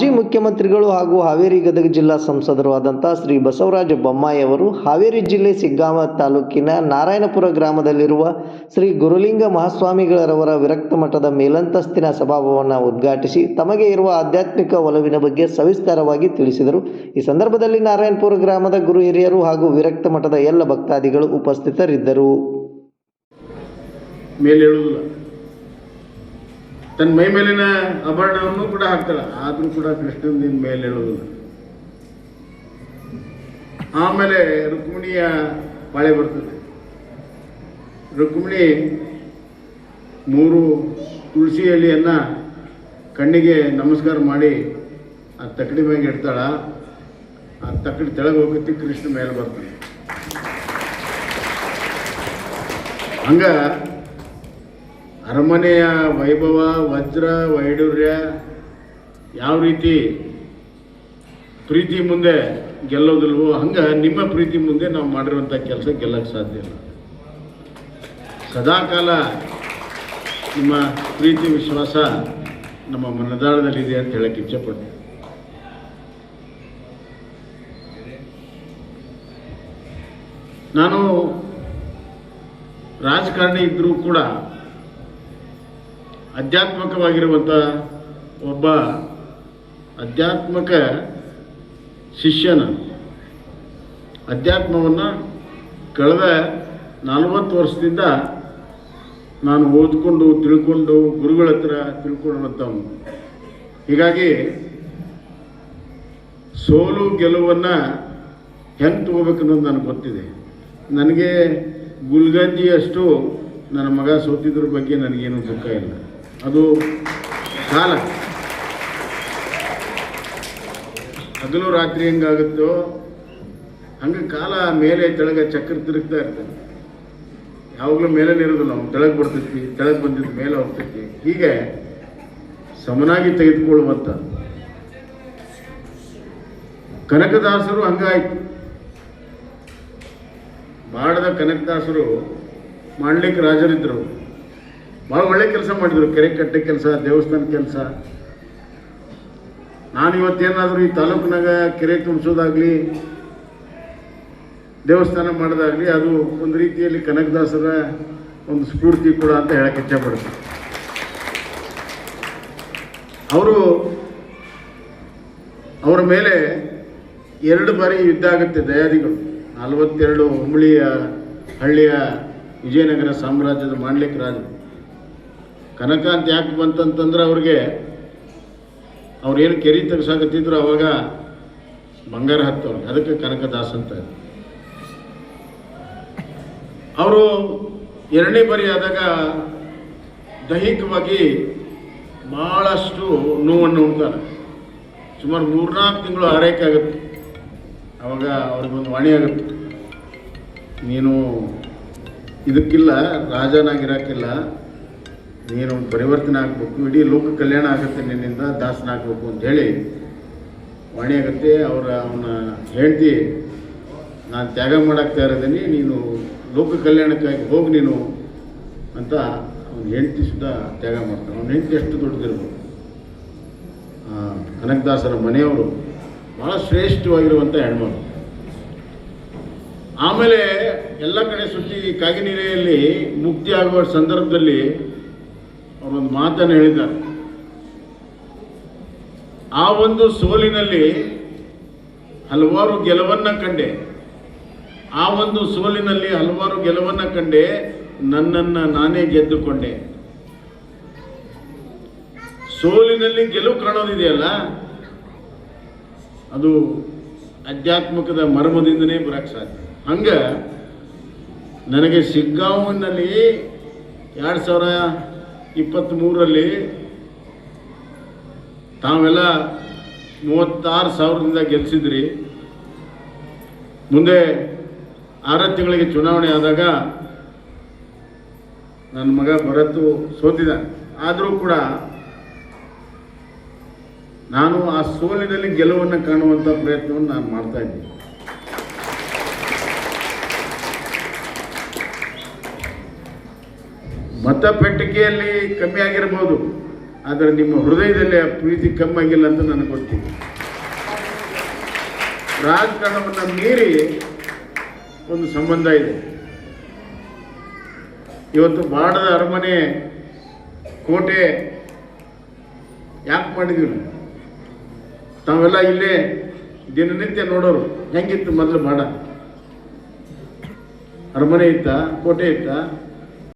ಮಾಜಿ ಮುಖ್ಯಮಂತ್ರಿಗಳು ಹಾಗೂ ಹಾವೇರಿ ಗದಗ ಜಿಲ್ಲಾ ಸಂಸದರು ಆದಂಥ ಶ್ರೀ ಬಸವರಾಜ ಬೊಮ್ಮಾಯಿ ಅವರು ಹಾವೇರಿ ಜಿಲ್ಲೆ ಸಿಗ್ಗಾಮ ತಾಲೂಕಿನ ನಾರಾಯಣಪುರ ಗ್ರಾಮದಲ್ಲಿರುವ ಶ್ರೀ ಗುರುಲಿಂಗ ಮಹಾಸ್ವಾಮಿಗಳರವರ ವಿರಕ್ತ ಮಠದ ಮೇಲಂತಸ್ತಿನ ಸಭಾಭವನ ಉದ್ಘಾಟಿಸಿ ತಮಗೆ ಇರುವ ಆಧ್ಯಾತ್ಮಿಕ ಒಲವಿನ ಬಗ್ಗೆ ಸವಿಸ್ತಾರವಾಗಿ ತಿಳಿಸಿದರು. ಈ ಸಂದರ್ಭದಲ್ಲಿ ನಾರಾಯಣಪುರ ಗ್ರಾಮದ ಗುರು ಹಿರಿಯರು ಹಾಗೂ ವಿರಕ್ತ ಮಠದ ಎಲ್ಲ ಭಕ್ತಾದಿಗಳು ಉಪಸ್ಥಿತರಿದ್ದರು. ತನ್ನ ಮೈ ಮೇಲಿನ ಆಭರಣವನ್ನು ಕೂಡ ಹಾಕ್ತಾಳೆ. ಆದರೂ ಕೂಡ ಕೃಷ್ಣನ ಮೇಲೆ ಹೇಳುವುದಿಲ್ಲ ಆಮೇಲೆ ರುಕ್ಮಿಣಿಯ ಪಾಳೆ ಬರ್ತದೆ. ರುಕ್ಮಿಣಿ ಮೂರು ತುಳಸಿ ಎಲೆಯನ್ನು ಕಣ್ಣಿಗೆ ನಮಸ್ಕಾರ ಮಾಡಿ ಆ ತಕ್ಕಡಿ ಮ್ಯಾಗೆ ಇಡ್ತಾಳ. ಆ ತಕ್ಕಡಿ ತೆಳಗೆ ಹೋಗುತ್ತೆ ಕೃಷ್ಣ ಮೇಲೆ ಬರ್ತಾನೆ. ಹಂಗ ಅರಮನೆಯ ವೈಭವ, ವಜ್ರ ವೈಡೂರ್ಯ ಯಾವ ರೀತಿ ಪ್ರೀತಿ ಮುಂದೆ ಗೆಲ್ಲೋದಿಲ್ವೋ, ಹಂಗೆ ನಿಮ್ಮ ಪ್ರೀತಿ ಮುಂದೆ ನಾವು ಮಾಡಿರುವಂಥ ಕೆಲಸ ಗೆಲ್ಲಕ್ಕೆ ಸಾಧ್ಯ ಇಲ್ಲ. ಸದಾಕಾಲ ನಿಮ್ಮ ಪ್ರೀತಿ, ವಿಶ್ವಾಸ ನಮ್ಮ ಮನದಾಳದಲ್ಲಿದೆ ಅಂತ ಹೇಳಕ್ಕೆ ಇಚ್ಛೆಪಟ್ಟೆ ನಾನು ರಾಜಕಾರಣಿ ಇದ್ದರೂ ಕೂಡ ಆಧ್ಯಾತ್ಮಿಕವಾಗಿರುವಂಥ ಒಬ್ಬ ಆಧ್ಯಾತ್ಮಕ ಶಿಷ್ಯನ ಅಧ್ಯಾತ್ಮವನ್ನು ಕಳೆದ ನಲವತ್ತು ವರ್ಷದಿಂದ ನಾನು ಓದ್ಕೊಂಡು, ತಿಳ್ಕೊಂಡು, ಗುರುಗಳ ಹತ್ರ ತಿಳ್ಕೊಳ್ಳುವಂಥವನು. ಹೀಗಾಗಿ ಸೋಲು ಗೆಲುವನ್ನು ಹೆಂಗೆ ತಗೋಬೇಕು ಅನ್ನೋದು ನನಗೆ ಗೊತ್ತಿದೆ. ನನಗೆ ಗುಲ್ಗಂಜಿಯಷ್ಟು ನನ್ನ ಮಗ ಸೋತಿದ್ರ ಬಗ್ಗೆ ನನಗೇನು ದುಃಖ ಇಲ್ಲ. ಅದು ಕಾಲ. ಹಗಲು ರಾತ್ರಿ ಹೆಂಗಾಗುತ್ತೋ, ಹಂಗೆ ಕಾಲ ಮೇಲೆ ತೆಳಗೆ ಚಕ್ರ ತಿರುಗ್ತಾ ಇರ್ತದೆ. ಯಾವಾಗಲೂ ಮೇಲೆ ಇರೋದಿಲ್ಲ ನಾವು ತೆಳಗೆ ಬರ್ತೈತಿ ತೆಳಗೆ ಬಂದಿದ್ದು ಮೇಲೆ ಹೋಗ್ತೈತಿ. ಹೀಗೆ ಸಮನಾಗಿ ತೆಗೆದುಕೊಳ್ಳುವಂಥ ಕನಕದಾಸರು ಹಂಗಾಯ್ತು. ಬಾಡದ ಕನಕದಾಸರು ಮಾಡ್ಲಿಕ್ಕೆ ರಾಜರಿದ್ದರು. ಭಾಳ ಒಳ್ಳೆ ಕೆಲಸ ಮಾಡಿದರು, ಕೆರೆ ಕಟ್ಟೆ ಕೆಲಸ, ದೇವಸ್ಥಾನ ಕೆಲಸ. ನಾನು ಇವತ್ತೇನಾದರೂ ಈ ತಾಲೂಕಿನಾಗ ಕೆರೆ ತುಂಬಿಸೋದಾಗಲಿ, ದೇವಸ್ಥಾನ ಮಾಡೋದಾಗಲಿ, ಅದು ಒಂದು ರೀತಿಯಲ್ಲಿ ಕನಕದಾಸರ ಒಂದು ಸ್ಫೂರ್ತಿ ಕೂಡ ಅಂತ ಹೇಳಕ್ಕೆ ಇಚ್ಛಪಡ್ತೀನಿ. ಅವರು, ಅವರ ಮೇಲೆ ಎರಡು ಬಾರಿ ಯುದ್ಧ ಆಗುತ್ತೆ ದಯಾದಿಗಳು. ನಲವತ್ತೆರಡು ಹುಂಬಳಿಯ ಹಳ್ಳಿಯ ವಿಜಯನಗರ ಸಾಮ್ರಾಜ್ಯದ ಮಾಂಡ್ಲಿಕ್ ರಾಜ ಕನಕ ಅಂತ ಯಾಕೆ ಬಂತಂತಂದ್ರೆ ಅವ್ರಿಗೆ ಅವ್ರೇನು ಕೆರಿ ತೆಗ್ಸಾಕತ್ತಿದ್ರು ಅವಾಗ ಬಂಗಾರ ಹತ್ತವ್ರು ಅದಕ್ಕೆ ಕನಕದಾಸ ಅಂತ ಅವರು ಎರಡನೇ ಬಾರಿ ಆದಾಗ ದೈಹಿಕವಾಗಿ ಭಾಳಷ್ಟು ನೋವನ್ನು ಉಂಟಾರೆ ಸುಮಾರು ಮೂರ್ನಾಲ್ಕು ತಿಂಗಳು ಆರೈಕೆ ಆಗುತ್ತೆ. ಅವಾಗ ಅವ್ರಿಗೊಂದು ವಾಣಿ ಆಗುತ್ತೆ. ನೀನು ಇದಕ್ಕಿಲ್ಲ ರಾಜನಾಗಿರೋಕ್ಕಿಲ್ಲ ನೀನು ಪರಿವರ್ತನೆ ಆಗಬೇಕು, ಇಡೀ ಲೋಕ ಕಲ್ಯಾಣ ಆಗುತ್ತೆ ನಿನ್ನಿಂದ ದಾಸನಾಗಬೇಕು ಅಂತ ಹೇಳಿ ವಾಣಿ ಆಗುತ್ತೆ ಅವರ ಅವನ ಹೆಂಡತಿ, ನಾನು ತ್ಯಾಗ ಮಾಡಕ್ಕೆ ತಯಾರಿದ್ದೀನಿ ನೀನು ಲೋಕ ಕಲ್ಯಾಣಕ್ಕಾಗಿ ಹೋಗಿ ನೀನು ಅಂತ ಅವನ ಹೆಂಡತಿ ಸುಧಾ ತ್ಯಾಗ ಮಾಡ್ತಾನೆ. ಅವನ ಹೆಂಡತಿ ಎಷ್ಟು ದೊಡ್ಡದಿರ್ಬೋದು. ಕನಕದಾಸರ ಮನೆಯವರು ಭಾಳ ಶ್ರೇಷ್ಠವಾಗಿರುವಂಥ ಹೆಣ್ಮಗಳು. ಆಮೇಲೆ ಎಲ್ಲ ಕಡೆ ಸುತ್ತಿ ಕಾಗಿನೀರೆಯಲ್ಲಿ ಮುಕ್ತಿ ಆಗುವ ಸಂದರ್ಭದಲ್ಲಿ ಅವರೊಂದು ಮಾತನ್ನು ಹೇಳಿದ್ದಾರೆ. ಆ ಒಂದು ಸೋಲಿನಲ್ಲಿ ಹಲವಾರು ಗೆಲುವನ್ನ ಕಂಡೆ. ಆ ಒಂದು ಸೋಲಿನಲ್ಲಿ ಹಲವಾರು ಗೆಲುವನ್ನ ಕಂಡೆ, ನನ್ನನ್ನು ನಾನೇ ಗೆದ್ದುಕೊಂಡೆ. ಸೋಲಿನಲ್ಲಿ ಗೆಲುವು ಕಾಣೋದಿದೆಯಲ್ಲ? ಅದು ಆಧ್ಯಾತ್ಮಿಕದ ಮರ್ಮದಿಂದನೇ ಬರಕ್ಕೆ ಸಾಧ್ಯ. ಹಂಗ ನನಗೆ ಸಿಗ್ಗಾವಿನಲ್ಲಿ ಎರಡು ಸಾವಿರ ಇಪ್ಪತ್ತ್ಮೂರರಲ್ಲಿ ತಾವೆಲ್ಲ ಮೂವತ್ತಾರು ಸಾವಿರದಿಂದ ಗೆಲ್ಲಿಸಿದ್ರಿ ಮುಂದೆ ಆರು ತಿಂಗಳಿಗೆ ಚುನಾವಣೆ ಆದಾಗ ನನ್ನ ಮಗ ಭರತ್ ಸೋತಿದ. ಆದರೂ ಕೂಡ ನಾನು ಆ ಸೋಲಿನಲ್ಲಿ ಗೆಲುವನ್ನು ಕಾಣುವಂಥ ಪ್ರಯತ್ನವನ್ನು ನಾನು ಮಾಡ್ತಾ ಇದ್ದೀನಿ. ಮತ ಪೆಟ್ಟಿಗೆಯಲ್ಲಿ ಕಮ್ಮಿ ಆಗಿರ್ಬೋದು, ಆದರೆ ನಿಮ್ಮ ಹೃದಯದಲ್ಲಿ ಆ ಪ್ರೀತಿ ಕಮ್ಮಾಗಿಲ್ಲ ಅಂತ ನನಗೆ ಗೊತ್ತಿದೆ. ರಾಜಕಾರಣವನ್ನು ಮೀರಿ ಒಂದು ಸಂಬಂಧ ಇದೆ. ಇವತ್ತು ಬಾಡದ ಅರಮನೆ ಕೋಟೆ ಯಾಕೆ ಮಾಡಿದ್ವಿ ತಾವೆಲ್ಲ ಇಲ್ಲೇ ದಿನನಿತ್ಯ ನೋಡೋರು. ಹೆಂಗಿತ್ತು ಮೊದಲು ಬಾಡ ಅರಮನೆ ಇತ್ತ, ಕೋಟೆ ಇತ್ತ?